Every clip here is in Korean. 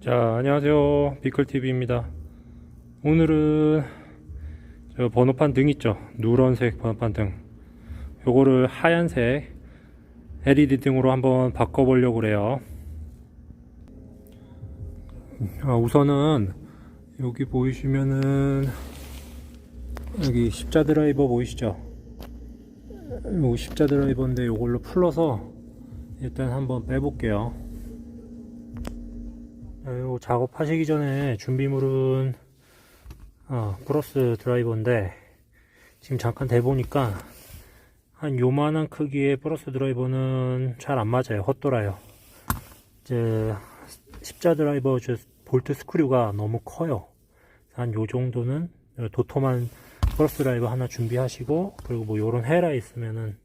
자, 안녕하세요. 비클TV입니다. 오늘은 저 번호판 등 있죠? 누런색 번호판 등. 요거를 하얀색 LED 등으로 한번 바꿔 보려고 그래요. 아, 우선은 여기 보이시면은 여기 십자 드라이버 보이시죠? 요 십자 드라이버인데 요걸로 풀러서 일단 한번 빼볼게요. 작업하시기 전에 준비물은 어, 크로스 드라이버인데 지금 잠깐 대보니까 한 요만한 크기의 플러스 드라이버는 잘 안 맞아요. 헛돌아요. 이제 십자 드라이버 저 볼트 스크류가 너무 커요. 한 요 정도는 도톰한 플러스 드라이버 하나 준비하시고 그리고 뭐 요런 헤라 있으면은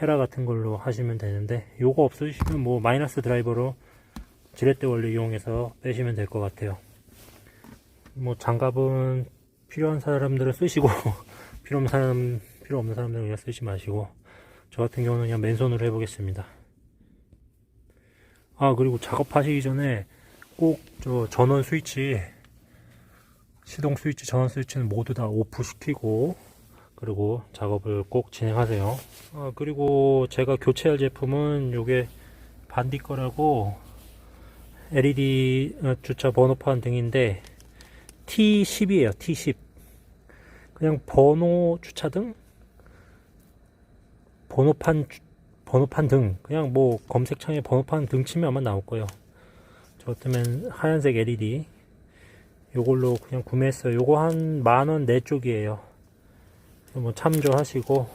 헤라 같은 걸로 하시면 되는데 요거 없으시면 뭐 마이너스 드라이버로 지렛대 원리 이용해서 빼시면 될 것 같아요. 뭐 장갑은 필요한 사람들은 쓰시고 필요 없는 사람 필요 없는 사람들은 그냥 쓰지 마시고 저 같은 경우는 그냥 맨손으로 해보겠습니다. 아 그리고 작업하시기 전에 꼭 저 전원 스위치 시동 스위치 전원 스위치는 모두 다 오프 시키고 그리고 작업을 꼭 진행하세요. 아 그리고 제가 교체할 제품은 요게 반디 거라고 LED 어, 주차 번호판 등인데 T10이에요. T10. 그냥 번호 주차등, 번호판 주- 번호판 등 그냥 뭐 검색창에 번호판 등 치면 아마 나올 거예요. 저 같으면 하얀색 LED 요걸로 그냥 구매했어요. 요거 한 만원 내 쪽이에요. 뭐 참조하시고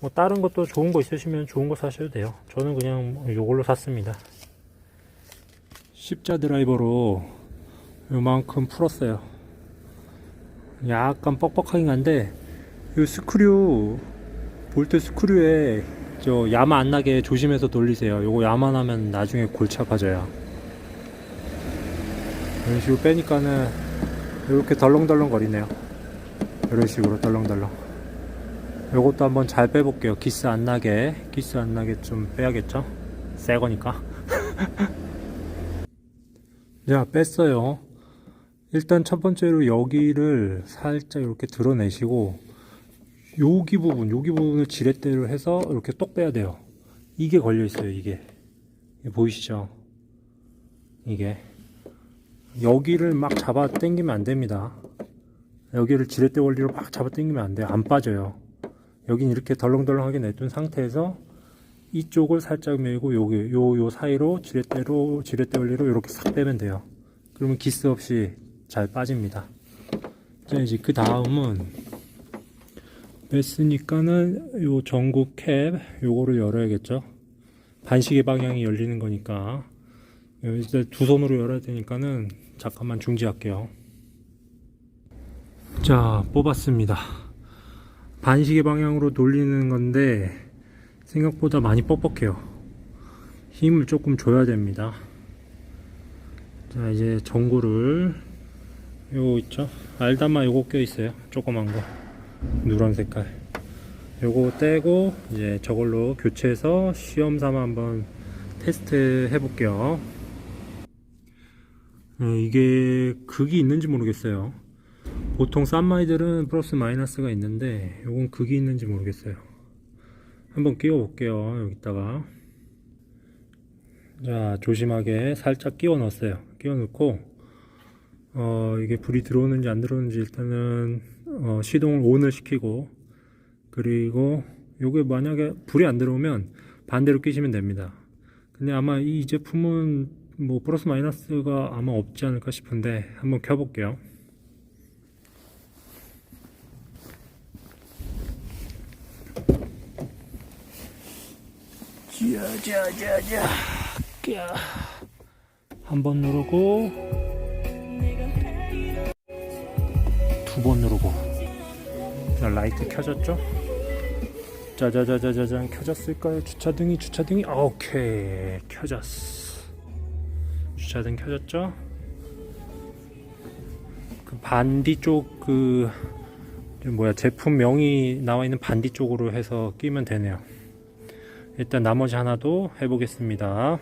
뭐 다른 것도 좋은 거 있으시면 좋은 거 사셔도 돼요. 저는 그냥 요걸로 샀습니다. 십자 드라이버로 요만큼 풀었어요. 약간 뻑뻑하긴 한데 이 스크류 볼트 스크류에 저 야마 안 나게 조심해서 돌리세요. 요거 야마 나면 나중에 골치 아파져요. 이런 식으로 빼니까는 이렇게 덜렁덜렁 거리네요. 이런 식으로 덜렁덜렁. 요것도 한번 잘 빼볼게요. 기스 안 나게 기스 안 나게 좀 빼야겠죠? 새 거니까. 자, 뺐어요. 일단 첫 번째로 여기를 살짝 이렇게 드러내시고, 여기 부분, 여기 부분을 지렛대로 해서 이렇게 똑 빼야 돼요. 이게 걸려 있어요, 이게. 보이시죠? 이게. 여기를 막 잡아 당기면 안 됩니다. 여기를 지렛대 원리로 막 잡아 당기면 안 돼요. 안 빠져요. 여긴 이렇게 덜렁덜렁하게 냅둔 상태에서 이쪽을 살짝 밀고 여기 요 요 사이로 지렛대로 지렛대 원리로 이렇게 싹 빼면 돼요. 그러면 기스 없이 잘 빠집니다. 자 이제 그 다음은 뺐으니까는 요 전구 캡 요거를 열어야겠죠. 반시계 방향이 열리는 거니까 이제 두 손으로 열어야 되니까는 잠깐만 중지할게요. 자 뽑았습니다. 반시계 방향으로 돌리는 건데 생각보다 많이 뻑뻑해요. 힘을 조금 줘야 됩니다. 자, 이제 전구를 요거 있죠? 알다마 요거 껴 있어요. 조그만 거. 누런 색깔. 요거 떼고 이제 저걸로 교체해서 시험 삼아 한번 테스트 해 볼게요. 네, 이게 극이 있는지 모르겠어요. 보통 싼마이들은 플러스 마이너스가 있는데 요건 극이 있는지 모르겠어요. 한번 끼워 볼게요. 여기다가. 자, 조심하게 살짝 끼워 넣었어요. 끼워 넣고, 어, 이게 불이 들어오는지 안 들어오는지 일단은, 어, 시동을 ON을 시키고, 그리고 요게 만약에 불이 안 들어오면 반대로 끼시면 됩니다. 근데 아마 이 제품은 뭐 플러스 마이너스가 아마 없지 않을까 싶은데 한번 켜볼게요. 자자자자 한번 누르고 두 번 누르고 자 라이트 켜졌죠? 짜자자자자잔 켜졌을까요? 주차등이 주차등이 오케이 켜졌어 주차등 켜졌죠? 그 반디 쪽 그 뭐야 제품명이 나와 있는 반디 쪽으로 해서 끼면 되네요. 일단 나머지 하나도 해보겠습니다.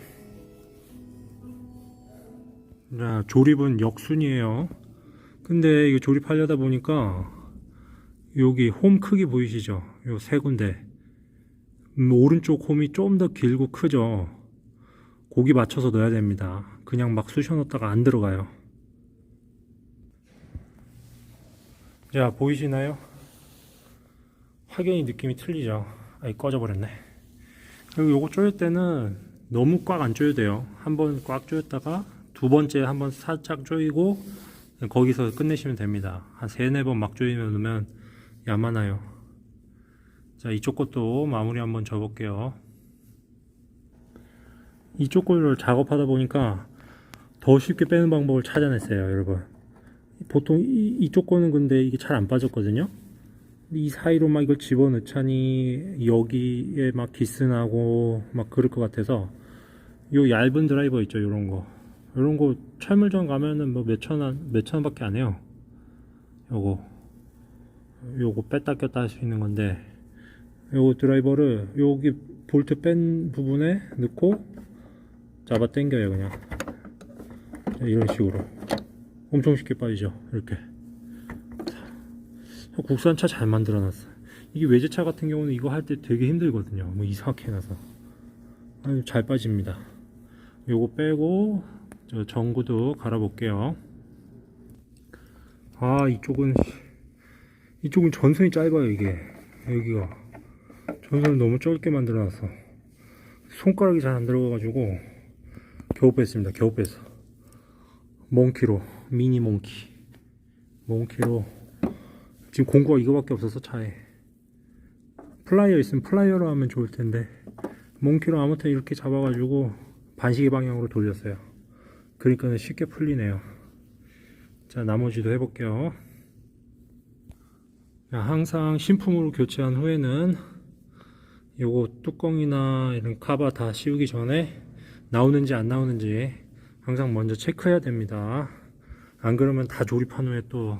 자, 조립은 역순이에요. 근데 이거 조립하려다 보니까 여기 홈 크기 보이시죠? 요 세 군데. 음, 오른쪽 홈이 좀 더 길고 크죠? 고기 맞춰서 넣어야 됩니다. 그냥 막 쑤셔 넣었다가 안 들어가요. 자, 보이시나요? 확연히 느낌이 틀리죠? 아이, 꺼져 버렸네. 그리고 요거 조일 때는 너무 꽉 안 조여도 돼요. 한 번 꽉 조였다가 두 번째 한 번 살짝 조이고 거기서 끝내시면 됩니다. 한 세네 번 막 조이면 야만해요. 자, 이쪽 것도 마무리 한번 줘볼게요. 이쪽 거를 작업하다 보니까 더 쉽게 빼는 방법을 찾아냈어요, 여러분. 보통 이, 이쪽 거는 근데 이게 잘 안 빠졌거든요. 이 사이로 막 이걸 집어넣자니 여기에 막 기스나고 막 그럴 것 같아서 요 얇은 드라이버 있죠, 요런 거. 요런 거 철물점 가면은 뭐 몇천 원, 몇천 원 밖에 안 해요. 요거. 요거 뺐다 꼈다 할 수 있는 건데 요거 드라이버를 여기 볼트 뺀 부분에 넣고 잡아 당겨요 그냥 자, 이런 식으로 엄청 쉽게 빠지죠 이렇게 자, 국산 차 잘 만들어 놨어. 이게 외제차 같은 경우는 이거 할 때 되게 힘들거든요. 뭐 이상하게 해놔서. 아유, 잘 빠집니다. 요거 빼고 저 전구도 갈아 볼게요. 아 이쪽은 이쪽은 전선이 짧아요 이게. 여기가. 전선을 너무 짧게 만들어놨어. 손가락이 잘 안 들어가가지고 겨우 뺐습니다 겨우 뺐어 몽키로 미니 몽키. 몽키로 지금 공구가 이거밖에 없어서 차에 플라이어 있으면 플라이어로 하면 좋을 텐데 몽키로 아무튼 이렇게 잡아가지고 반시계 방향으로 돌렸어요. 그러니까 쉽게 풀리네요. 자 나머지도 해볼게요. 자, 항상 신품으로 교체한 후에는 요거 뚜껑이나 이런 카바 다 씌우기 전에 나오는지 안 나오는지 항상 먼저 체크해야 됩니다. 안 그러면 다 조립한 후에 또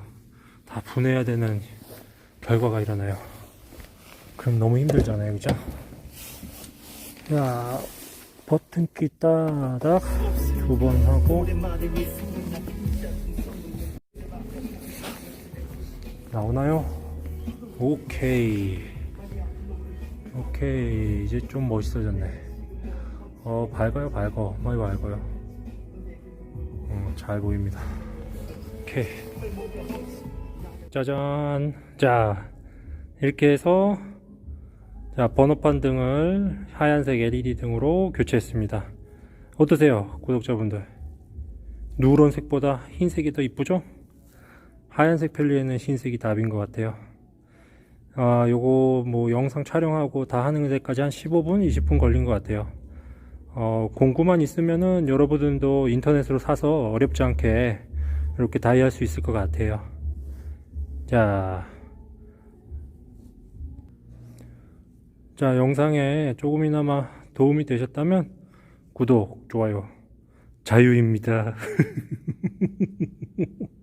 다 분해야 되는 결과가 일어나요. 그럼 너무 힘들잖아요, 그죠? 자, 버튼키 따닥 두 번 하고. 나오나요? 오케이. 오케이. 이제 좀 멋있어졌네. 어 밝아요 밝어 많이 밝아요. 어, 잘 보입니다. 오케이 짜잔 자 이렇게 해서 자 번호판 등을 하얀색 LED 등으로 교체했습니다 어떠세요 구독자분들 누런색보다 흰색이 더 이쁘죠? 하얀색 펠리에는 흰색이 답인 것 같아요. 아, 요거 뭐 영상 촬영하고 다 하는 데까지 한 15분, 20분 걸린 것 같아요. 어, 공구만 있으면은 여러분들도 인터넷으로 사서 어렵지 않게 이렇게 다이 할 수 있을 것 같아요. 자. 자, 영상에 조금이나마 도움이 되셨다면 구독, 좋아요, 자유입니다.